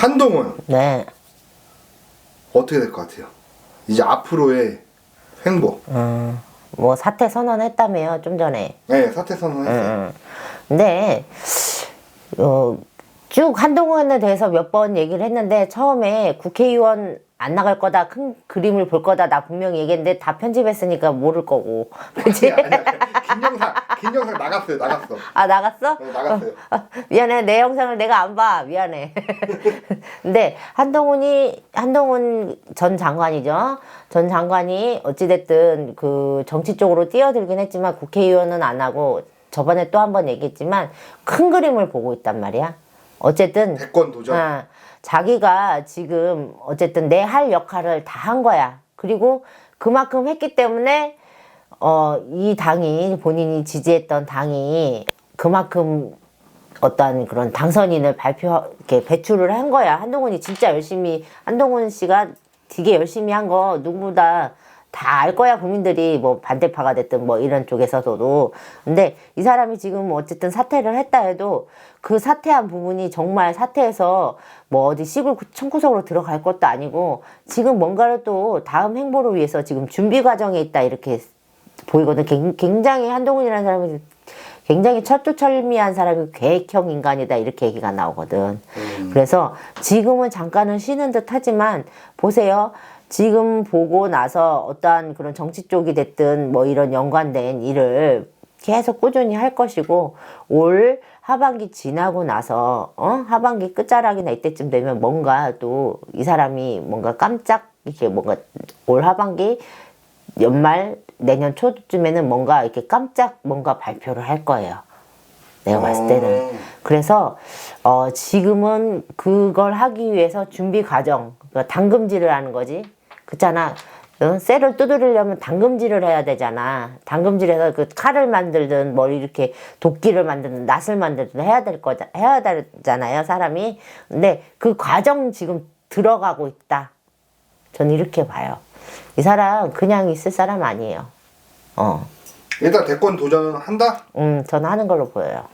한동훈 네. 어떻게 될 것 같아요? 이제 앞으로의 행보. 음, 뭐 사퇴 선언했다며요, 좀 전에. 네, 사퇴 선언했어요. 음. 근데 어, 쭉 한동훈에 대해서 몇 번 얘기를 했는데 처음에 국회의원 안 나갈 거다 큰 그림을 볼 거다 나 분명히 얘기했는데 다 편집했으니까 모를 거고 그치? 아니, 아니, 아니. 긴 영상, 긴 영상 나갔어요, 나갔어. 아 나갔어? 네, 나갔어요. 어, 미안해 내 영상을 내가 안 봐 미안해 근데 한동훈이 한동훈 전 장관이죠 전 장관이 어찌됐든 그 정치 쪽으로 뛰어들긴 했지만 국회의원은 안 하고 저번에 또 한 번 얘기했지만 큰 그림을 보고 있단 말이야 어쨌든 대권 도전. 어, 자기가 지금 어쨌든 내 할 역할을 다 한 거야. 그리고 그만큼 했기 때문에 어, 이 당이 본인이 지지했던 당이 그만큼 어떤 그런 당선인을 발표 이렇게 배출을 한 거야. 한동훈이 진짜 열심히 한동훈 씨가 되게 열심히 한 거 누구보다 다 알 거야 국민들이 뭐 반대파가 됐든 뭐 이런 쪽에서도 근데 이 사람이 지금 어쨌든 사퇴를 했다 해도 그 사퇴한 부분이 정말 사퇴해서 뭐 어디 시골 청구석으로 들어갈 것도 아니고 지금 뭔가를 또 다음 행보를 위해서 지금 준비 과정에 있다 이렇게 보이거든 굉- 굉장히 한동훈이라는 사람이 굉장히 철두철미한 사람이 계획형 인간이다 이렇게 얘기가 나오거든. 그래서 지금은 잠깐은 쉬는 듯 하지만 보세요. 지금 보고 나서 어떠한 그런 정치 쪽이 됐든 뭐 이런 연관된 일을 계속 꾸준히 할 것이고 올 하반기 지나고 나서 어 하반기 끝자락이나 이때쯤 되면 뭔가 또 이 사람이 뭔가 깜짝 이렇게 뭔가 올 하반기 연말 내년 초쯤에는 뭔가 이렇게 깜짝 뭔가 발표를 할 거예요. 내가 봤을 때는. 어. 그래서 어 지금은 그걸 하기 위해서 준비 과정, 그러니까 당금질을 하는 거지. 그렇잖아. 어? 쇠를 두드리려면 당금질을 해야 되잖아. 당금질해서 그 칼을 만들든 뭐 이렇게 도끼를 만들든 낫을 만들든 해야 될 거자 해야 되잖아요, 사람이. 근데 그 과정 지금 들어가고 있다. 저는 이렇게 봐요. 이 사람 그냥 있을 사람 아니에요. 어, 일단 대권 도전은 한다? 음, 저는 하는 걸로 보여요.